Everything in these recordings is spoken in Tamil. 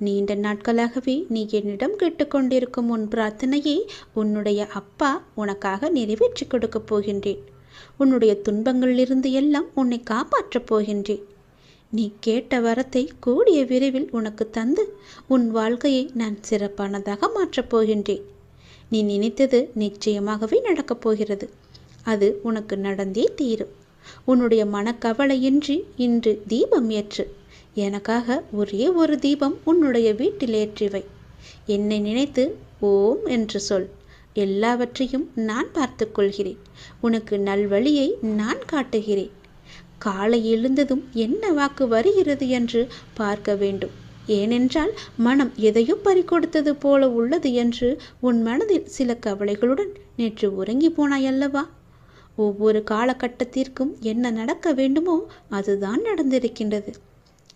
நீண்ட நாட்களாகவே நீ என்னிடம் கேட்டுக்கொண்டிருக்கும் உன் பிரார்த்தனையை உன்னுடைய அப்பா உனக்காக நிறைவேற்றி கொடுக்கப் போகின்றேன். உன்னுடைய துன்பங்களிலிருந்து எல்லாம் உன்னை காப்பாற்றப் போகின்றேன். நீ கேட்ட வரத்தை கூடிய விரைவில் உனக்கு தந்து உன் வாழ்க்கையை நான் சிறப்பானதாக மாற்றப் போகின்றேன். நீ நினைத்தது நிச்சயமாகவே நடக்கப் போகிறது. அது உனக்கு நடந்தே தீரும். உன்னுடைய மனக்கவலையின்றி இன்று தீபம் ஏற்று எனக்காக ஒரே ஒரு தீபம் உன்னுடைய வீட்டில் ஏற்றிவை என்னை நினைத்து ஓம் என்று சொல். எல்லாவற்றையும் நான் பார்த்து கொள்கிறேன். உனக்கு நல்வழியை நான் காட்டுகிறேன். காலை எழுந்ததும் என்ன வாக்கு வருகிறது என்று பார்க்க வேண்டும். ஏனென்றால் மனம் எதையோ பறிக்கொடுத்தது போல உள்ளது என்று உன் மனதில் சில கவலைகளுடன் நேற்று உறங்கி போனாயல்லவா ஒவ்வொரு காலகட்டத்திற்கும் என்ன நடக்க வேண்டுமோ அதுதான் நடந்திருக்கின்றது.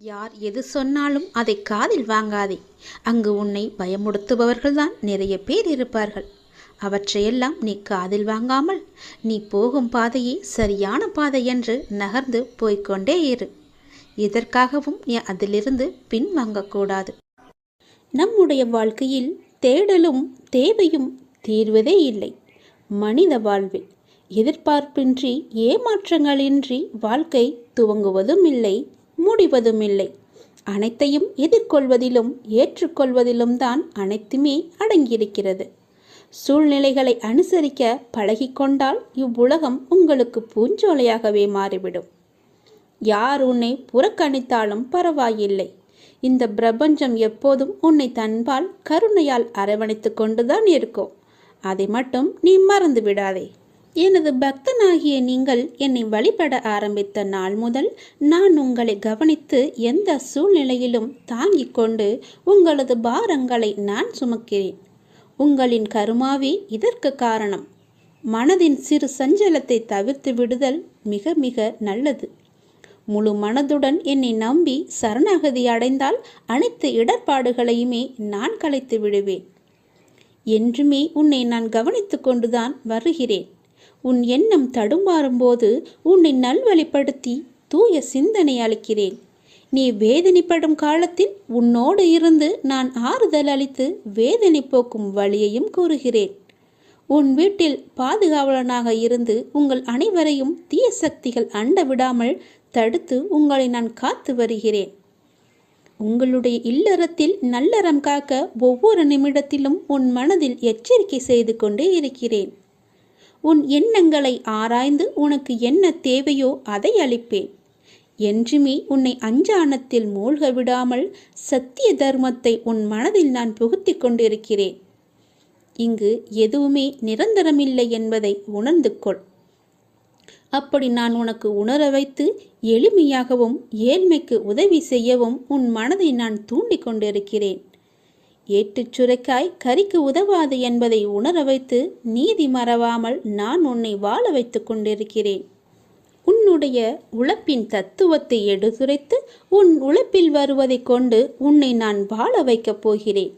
யார் எது சொன்னாலும் அதை காதில் வாங்காதே. அங்கு உன்னை பயமுடுத்துபவர்கள்தான் நிறைய பேர் இருப்பார்கள். அவற்றையெல்லாம் நீ காதில் வாங்காமல் நீ போகும் பாதையே சரியான பாதை என்று நகர்ந்து போய்க்கொண்டே இரு. இதற்காகவும் நீ அதிலிருந்து பின்வாங்கக்கூடாது. நம்முடைய வாழ்க்கையில் தேடலும் தேவையும் தீர்வதே இல்லை. மனித வாழ்வில் எதிர்பார்ப்பின்றி ஏமாற்றங்களின்றி வாழ்க்கை துவங்குவதும் இல்லை. முடிவதுமில்லை. அனைத்தையும் எதிர்கொள்வதிலும் ஏற்றுக்கொள்வதிலும் தான் அனைத்துமே அடங்கியிருக்கிறது. சூழ்நிலைகளை அனுசரிக்க பழகிக்கொண்டால் இவ்வுலகம் உங்களுக்கு பூஞ்சோலையாகவே மாறிவிடும். யார் உன்னை புறக்கணித்தாலும் பரவாயில்லை. இந்த பிரபஞ்சம் எப்போதும் உன்னை தன்பால் கருணையால் அரவணைத்து கொண்டுதான் இருக்கும். அதை மட்டும் நீ மறந்து விடாதே எனது பக்தனாகிய நீங்கள் என்னை வழிபட ஆரம்பித்த நாள் முதல் நான் உங்களை கவனித்து எந்த சூழ்நிலையிலும் தாங்கிக் கொண்டு உங்களது பாரங்களை நான் சுமக்கிறேன். உங்களின் கருமாவே இதற்கு காரணம். மனதின் சிறு சஞ்சலத்தை தவிர்த்து விடுதல் மிக மிக நல்லது. முழு மனதுடன் என்னை நம்பி சரணாகதி அடைந்தால் அனைத்து இடர்பாடுகளையுமே நான் கலைத்து விடுவேன். என்றுமே உன்னை நான் கவனித்து கொண்டுதான் வருகிறேன். உன் எண்ணம் தடுமாறும்போது உன்னை நல்வழிப்படுத்தி தூய சிந்தனை அளிக்கிறேன். நீ வேதனைப்படும் காலத்தில் உன்னோடு இருந்து நான் ஆறுதல் அளித்து வேதனை போக்கும் வழியையும் கூறுகிறேன். உன் வீட்டில் பாதுகாவலனாக இருந்து உங்கள் அனைவரையும் தீய சக்திகள் அண்ட விடாமல் தடுத்து உங்களை நான் காத்து வருகிறேன். உங்களுடைய இல்லறத்தில் நல்லறம் காக்க ஒவ்வொரு நிமிடத்திலும் உன் மனதில் எச்சரிக்கை செய்து கொண்டே இருக்கிறேன். உன் எண்ணங்களை ஆராய்ந்து உனக்கு என்ன தேவையோ அதை அளிப்பேன். என்றுமே உன்னை அஞ்சானத்தில் மூழ்க விடாமல் சத்திய தர்மத்தை உன் மனதில் நான் புகுத்தி கொண்டிருக்கிறேன். இங்கு எதுவுமே நிரந்தரமில்லை என்பதை உணர்ந்து கொள். அப்படி நான் உனக்கு உணர வைத்து எளிமையாகவும் ஏழ்மைக்கு உதவி செய்யவும் உன் மனதை நான் தூண்டிக் கொண்டிருக்கிறேன். ஏட்டுச் சுரைக்காய் கறிக்கு உதவாது என்பதை உணர வைத்து நீதி மறவாமல் நான் உன்னை வாழ வைத்து கொண்டிருக்கிறேன். உன்னுடைய உழைப்பின் தத்துவத்தை எடுத்துரைத்து உன் உழைப்பில் வருவதைக் கொண்டு உன்னை நான் வாழ வைக்கப் போகிறேன்.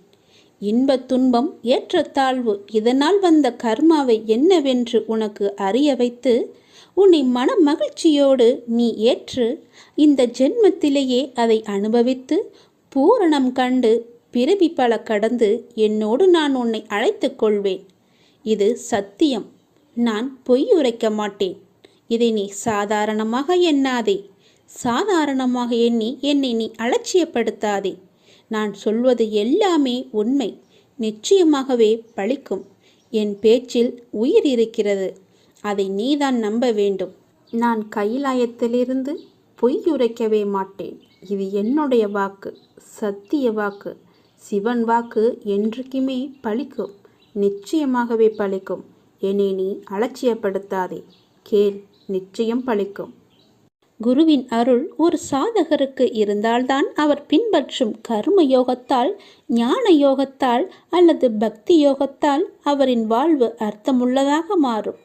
இன்பத் துன்பம் ஏற்றத்தாழ்வு இதனால் வந்த கர்மாவை என்னவென்று உனக்கு அறிய வைத்து உன்னை மன மகிழ்ச்சியோடு நீ ஏற்று இந்த ஜென்மத்திலேயே அதை அனுபவித்து பூரணம் கண்டு பிறவி பல கடந்து என்னோடு நான் உன்னை அழைத்துக் கொள்வேன். இது சத்தியம். நான் பொய் உரைக்க மாட்டேன். இதை நீ சாதாரணமாக எண்ணாதே. சாதாரணமாக எண்ணி என்னை நீ அலட்சியப்படுத்தாதே. நான் சொல்வது எல்லாமே உண்மை. நிச்சயமாகவே பழிக்கும். என் பேச்சில் உயிர் இருக்கிறது. அதை நீதான் நம்ப வேண்டும். நான் கைலாயத்திலிருந்து பொய் உரைக்கவே மாட்டேன். இது என்னுடைய வாக்கு. சத்திய வாக்கு. சிவன் வாக்கு என்றைக்குமே பழிக்கும். நிச்சயமாகவே பழிக்கும். என்னை நீ அலட்சியப்படுத்தாதே. கேள் நிச்சயம் பழிக்கும். குருவின் அருள் ஒரு சாதகருக்கு இருந்தால்தான் அவர் பின்பற்றும் கர்ம யோகத்தால் ஞான யோகத்தால் அல்லது பக்தி யோகத்தால் அவரின் வாழ்வு அர்த்தமுள்ளதாக மாறும்.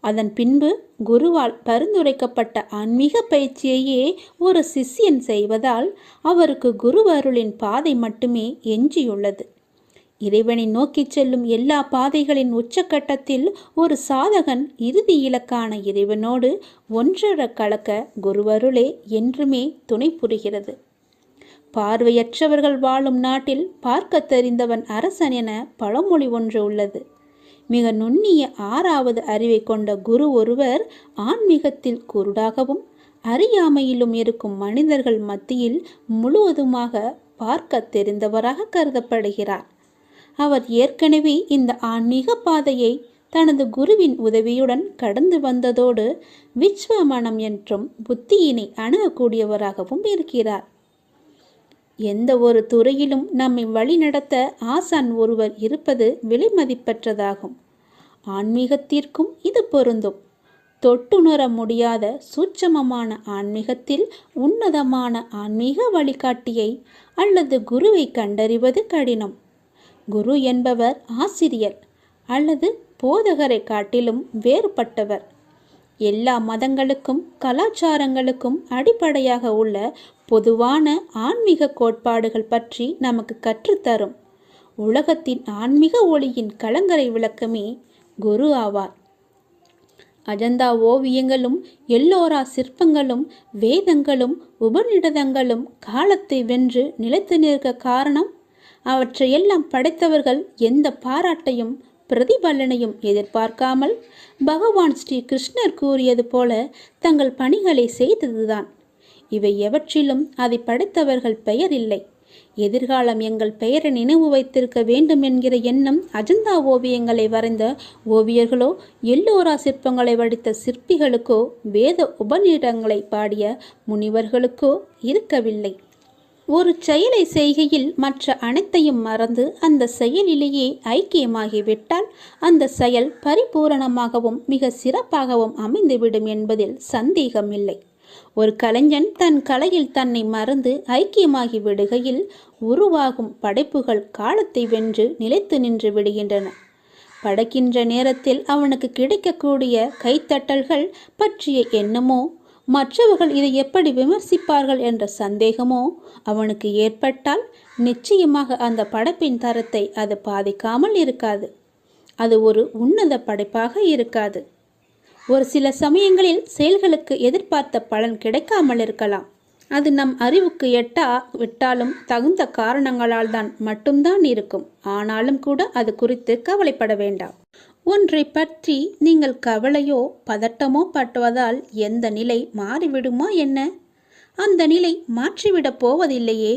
அதன் பின்பு குருவால் பரிந்துரைக்கப்பட்ட ஆன்மீக பயிற்சியையே ஒரு சிஷ்யன் செய்வதால் அவருக்கு குருவருளின் பாதை மட்டுமே எஞ்சியுள்ளது. இறைவனை நோக்கிச் செல்லும் எல்லா பாதைகளின் உச்சக்கட்டத்தில் ஒரு சாதகன் இறுதி இலக்கான இறைவனோடு ஒன்றர கலக்க குருவருளே என்றுமே துணை புரிகிறது. பார்வையற்றவர்கள் வாழும் நாட்டில் பார்க்க தெரிந்தவன் அரசன் என பழமொழி ஒன்று உள்ளது. மிக நுண்ணிய ஆறாவது அறிவை கொண்ட குரு ஒருவர் ஆன்மீகத்தில் குருடாகவும் அறியாமையிலும் இருக்கும் மனிதர்கள் மத்தியில் முழுவதுமாக பார்க்க தெரிந்தவராக கருதப்படுகிறார். அவர் ஏற்கனவே இந்த ஆன்மீக பாதையை தனது குருவின் உதவியுடன் கடந்து வந்ததோடு விஸ்வமனம் என்றும் புத்தியினை அணுகக்கூடியவராகவும் இருக்கிறார். எந்த ஒரு துறையிலும் நம்மை வழிநடத்த ஆசான் ஒருவர் இருப்பது விலைமதிப்பற்றதாகும். ஆன்மீகத்திற்கும் இது பொருந்தும். தொட்டுணர முடியாத சூட்சமமான ஆன்மீகத்தில் உன்னதமான ஆன்மீக வழிகாட்டியை அல்லது குருவை கண்டறிவது கடினம். குரு என்பவர் ஆசிரியர் அல்லது போதகரை காட்டிலும் வேறுபட்டவர். எல்லா மதங்களுக்கும் கலாச்சாரங்களுக்கும் அடிப்படையாக உள்ள பொதுவான ஆன்மீக கோட்பாடுகள் பற்றி நமக்கு கற்றுத்தரும். உலகத்தின் ஆன்மீக ஒளியின் கலங்கரை விளக்கமே குரு ஆவார். அஜந்தா ஓவியங்களும் எல்லோரா சிற்பங்களும் வேதங்களும் உபநிடதங்களும் காலத்தை வென்று நிலைத்து நிற்க காரணம். அவற்றையெல்லாம் படைத்தவர்கள் எந்த பாராட்டையும் பிரதிபலனையும் எதிர்பார்க்காமல் பகவான் ஸ்ரீ கிருஷ்ணர் கூறியது போல தங்கள் பணிகளை செய்ததுதான். இவை எவற்றிலும் அதை படைத்தவர்கள் பெயர் இல்லை எதிர்காலம் எங்கள் பெயரை நினைவு வைத்திருக்க வேண்டும் என்கிற எண்ணம் அஜந்தா ஓவியங்களை வரைந்த ஓவியர்களோ எல்லோரா சிற்பங்களை வடித்த சிற்பிகளுக்கோ வேத உபநிடங்களை பாடிய முனிவர்களுக்கோ இருக்கவில்லை. ஒரு செயலை செய்கையில் மற்ற அனைத்தையும் மறந்து அந்த செயலிலேயே ஐக்கியமாகிவிட்டால் அந்த செயல் பரிபூரணமாகவும் மிக சிறப்பாகவும் அமைந்துவிடும் என்பதில் சந்தேகமில்லை. ஒரு கலைஞன் தன் கலையில் தன்னை மறந்து ஐக்கியமாகி விடுகையில் உருவாகும் படைப்புகள் காலத்தை வென்று நிலைத்து நின்று விடுகின்றன. படைக்கின்ற நேரத்தில் அவனுக்கு கிடைக்கக்கூடிய கைத்தட்டல்கள் பற்றிய எண்ணமோ மற்றவர்கள் இதை எப்படி விமர்சிப்பார்கள் என்ற சந்தேகமோ அவனுக்கு ஏற்பட்டால் நிச்சயமாக அந்த படைப்பின் தரத்தை அது பாதிக்காமல் இருக்காது. அது ஒரு உன்னத படைப்பாக இருக்காது. ஒரு சில சமயங்களில் செயல்களுக்கு எதிர்பார்த்த பலன் கிடைக்காமல் இருக்கலாம். அது நம் அறிவுக்கு எட்டா விட்டாலும் தகுந்த காரணங்களால் தான் மட்டும்தான் இருக்கும். ஆனாலும் கூட அது குறித்து கவலைப்பட வேண்டாம். ஒன்றை பற்றி நீங்கள் கவலையோ பதட்டமோ பட்டுவதால் எந்த நிலை மாறிவிடுமா என்ன? அந்த நிலை மாற்றிவிடப் போவதில்லையே.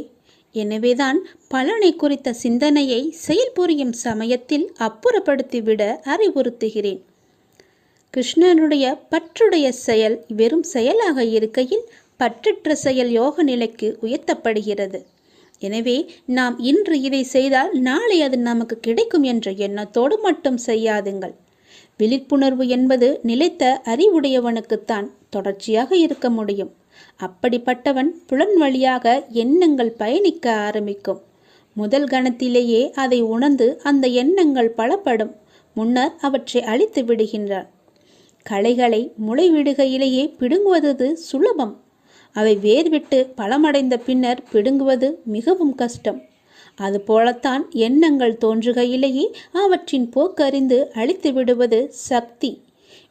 எனவேதான் பலனை குறித்த சிந்தனையை செயல்புரியும் சமயத்தில் அப்புறப்படுத்திவிட அறிவுறுத்துகிறேன். கிருஷ்ணனுடைய பற்றுடைய செயல் வெறும் செயலாக இருக்கையில் பற்றற்ற செயல் யோக நிலைக்கு உயர்த்தப்படுகிறது. எனவே நாம் இன்று இதை செய்தால் நாளை அது நமக்கு கிடைக்கும் என்ற எண்ணத்தோடு மட்டும் செய்யாதுங்கள். விழிப்புணர்வு என்பது நிலைத்த அறிவுடையவனுக்குத்தான் தொடர்ச்சியாக இருக்க முடியும். அப்படிப்பட்டவன் புலன் வழியாக எண்ணங்கள் பயணிக்க ஆரம்பிக்கும். முதல் கணத்திலேயே அதை உணர்ந்து அந்த எண்ணங்கள் பலப்படும். முன்னர் அவற்றை அழித்து விடுகின்றான். களைகளை முளைவிடுகையிலேயே பிடுங்குவது சுலபம். அவை வேர்விட்டு பலமடைந்த பின்னர் பிடுங்குவது மிகவும் கஷ்டம். அதுபோலத்தான் எண்ணங்கள் தோன்றுகையிலேயே அவற்றின் போக்கறிந்து அழித்து விடுவது சக்தி.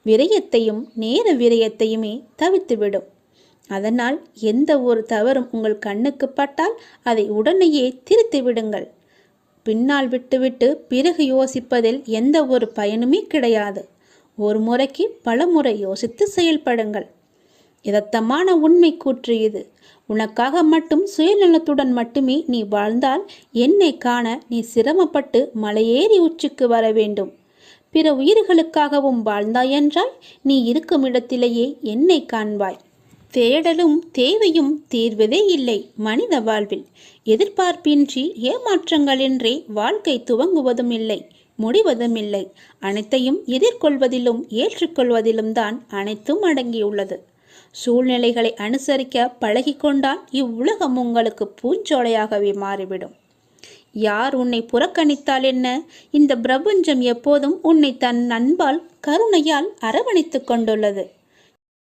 விரயத்தையும் நேர விரயத்தையுமே தவித்துவிடும். அதனால் எந்த ஒரு தவறும் உங்கள் கண்ணுக்கு பட்டால் அதை உடனேயே திருத்தி விடுங்கள். பின்னால் விட்டுவிட்டு பிறகு யோசிப்பதில் எந்த ஒரு பயனுமே கிடையாது. ஒரு முறைக்கு பல முறை யோசித்து செயல்படுங்கள். இதத்தமான உண்மை கூற்று இது. உனக்காக மட்டும் சுயநலத்துடன் மட்டுமே நீ வாழ்ந்தால் என்னை காண நீ சிரமப்பட்டு மலையேறி உச்சிக்கு வர வேண்டும். பிற உயிர்களுக்காகவும் வாழ்ந்தாய் என்றால் நீ இருக்கும் இடத்திலேயே என்னை காண்பாய். தேடலும் தேவையும் தீர்வதே இல்லை மனித வாழ்வில். எதிர்பார்ப்பின்றி ஏமாற்றங்களின்றி வாழ்க்கை துவங்குவதும் இல்லை முடிவதும் இல்லை. அனைத்தையும் எதிர்கொள்வதிலும் ஏற்றுக்கொள்வதிலும் தான் அனைத்தும் அடங்கியுள்ளது. சூழ்நிலைகளை அனுசரிக்க பழகிக்கொண்டால் இவ்வுலகம் உங்களுக்கு பூஞ்சோலையாகவே மாறிவிடும். யார் உன்னை புறக்கணித்தால் என்ன? இந்த பிரபஞ்சம் எப்போதும் உன்னை தன் அன்பால் கருணையால் அரவணைத்துக் கொண்டுள்ளது.